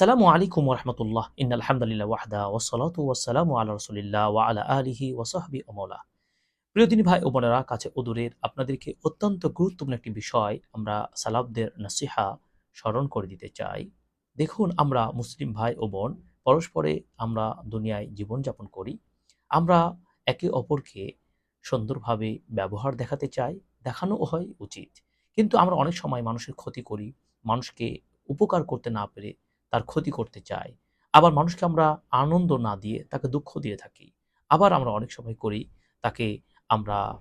আসসালামু আলাইকুম রহমতুল্লাহ ইন আলহামদুলিল্লাহ ওয়াহদা ওসলাতু ওয়াসালামু আল্লাহ রসুলিল্লাহ ওয়া আলা আলিহি ওয়াসাহবি অমৌলা প্রিয়দিনী ভাই ও বোনেরা, কাছে অদূরের আপনাদেরকে অত্যন্ত গুরুত্বপূর্ণ একটি বিষয় আমরা সালাবদের নসিহা স্মরণ করে দিতে চাই। দেখুন, আমরা মুসলিম ভাই ও বোন, পরস্পরে আমরা দুনিয়ায় জীবনযাপন করি। আমরা একে অপরকে সুন্দরভাবে ব্যবহার দেখাতে চাই, দেখানো হয় উচিত। কিন্তু আমরা অনেক সময় মানুষের ক্ষতি করি, মানুষকে উপকার করতে না পেরে তার ক্ষতি করতে চাই আবার মানুষকে আমরা আনন্দ না দিয়ে তাকে দুঃখ দিয়ে থাকি। আবার আমরা অনেক সময় করি, তাকে আমরা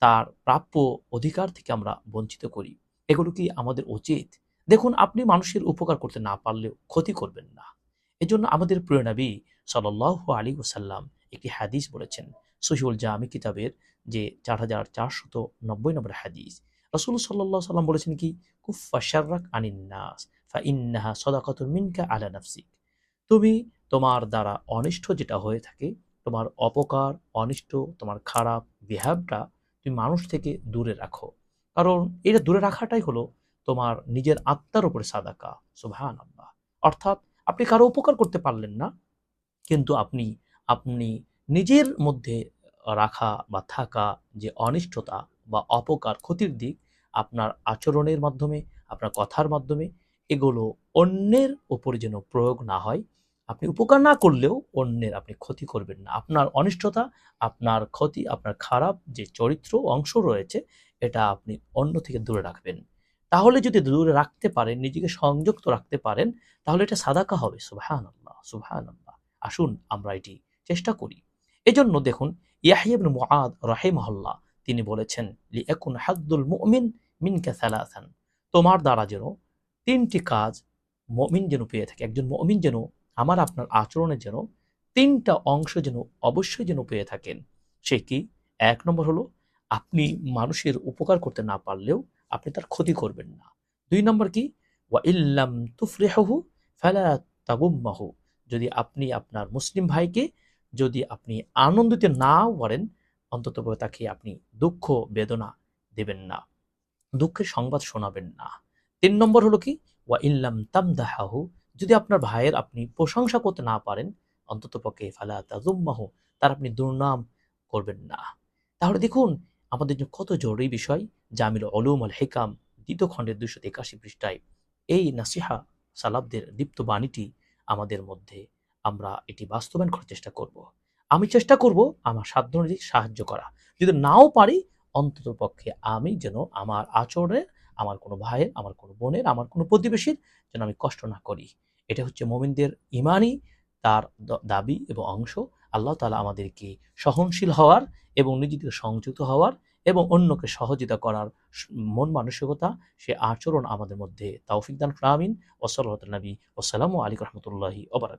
তার প্রাপ্য অধিকার থেকে আমরা বঞ্চিত করি। এগুলো কি আমাদের উচিত? দেখুন, আপনি মানুষের উপকার করতে না পারলেও ক্ষতি করবেন না। এজন্য আমাদের প্রিয় নবী সাল্লাহ আলী ওসাল্লাম একটি হাদিস বলেছেন সহিউল জামি কিতাবের যে চার হাজার চারশত নব্বই নম্বর হাদিস। রসুল সাল্লাহ সাল্লাম বলেছেন কি? কুফা শার্রাক ফা ইন্নাহা সদাকাতুল মিনকা আলা নাফসিক। তুমি তোমার দ্বারা অনিষ্ট যেটা হয়ে থাকে, তোমার অপকার, অনিষ্ট, তোমার খারাপ বিহেভটা তুমি মানুষ থেকে দূরে রাখো। কারণ এটা দূরে রাখাটাই হলো তোমার নিজের আত্মার উপরে সাদাকা সুভান আল্লাহ অর্থাৎ আপনি কারও উপকার করতে পারলেন না, কিন্তু আপনি আপনি নিজের মধ্যে রাখা বা থাকা যে অনিষ্টতা বা অপকার ক্ষতির দিক আপনার আচরণের মাধ্যমে, আপনার কথার মাধ্যমে এগুলো অন্যের উপরে যেন প্রয়োগ না হয়, আপনি উপকার না করলেও অন্যের আপনি ক্ষতি করবেন না। আপনার অনিষ্টতা, আপনার ক্ষতি, আপনার খারাপ যে চরিত্র অংশ রয়েছে, এটা আপনি অন্য থেকে দূরে রাখবেন। তাহলে যদি দূরে রাখতে পারেন, নিজেকে সংযুক্ত রাখতে পারেন, তাহলে এটা সাদাকা হবে। সুবহান আল্লাহ সুবহান আল্লাহ আসুন আমরা এটি চেষ্টা করি। এজন্য দেখুন ইয়াহিয়াবিন মুআদ রাহিমাহুল্লাহ তিনি বলেছেন লি একুন হাদ্দুল মুমিন মিনকা সালাসান। তোমার দ্বারা যেন তিনটি কাজ মমিন যেন পেয়ে থাকে। একজন মমিন যেন, আমার আপনার আচরণের যেন তিনটা অংশ যেন অবশ্যই যেন পেয়ে থাকেন। সে কি? এক নম্বর হলো, আপনি মানুষের উপকার করতে না পারলেও আপনি তার ক্ষতি করবেন না। দুই নম্বর কি? ওয়া ইল্লাম তুফরিহু ফালা তাগুম্মাহু। যদি আপনি আপনার মুসলিম ভাইকে যদি আপনি আনন্দিত না করেন অন্তত তাকে আপনি দুঃখ, বেদনা দেবেন না। দুঃখের সংবাদ শোনাবেন না। তিন নম্বর হলো কি? ওয়া ইল্লাম তামদাহাহু, যদি আপনার ভাইয়ের আপনি প্রশংসা করতে না পারেন, অন্তত পক্ষে ফালা তাজুম্মাহু তার আপনি দুর্নাম করবেন না। তাহলে দেখুন, আমাদের জন্য কত জরুরি বিষয়, জামিল অলুম আল হেকাম, দ্বিতীয় খণ্ডের দুইশো একাশি পৃষ্ঠায়। এই নাসিহা, সালাবদের দীপ্ত বাণীটি আমাদের মধ্যে আমরা এটি বাস্তবায়ন করার চেষ্টা করব। আমি চেষ্টা করব আমার সাধ্য অনুযায়ী সাহায্য করা। যদি নাও পারি, অন্তত পক্ষে আমি যেন আমার আচরণের আমার কোনো ভাইয়ের, আমার কোনো বোনের, আমার কোনো প্রতিবেশীর যেন আমি কষ্ট না করি। এটা হচ্ছে মোমিনদের ইমানই, তার দাবি এবং অংশ। আল্লাহ তালা আমাদেরকে সহনশীল হওয়ার এবং নিজেদের সংযুক্ত হওয়ার এবং অন্যকে সহযোগিতা করার মন মানসিকতা, সে আচরণ আমাদের মধ্যে তাওফিক দান ফ্রামিন ওসল্লাহ নবী ওসালামু আলী রহমতুল্লাহি ওবরাক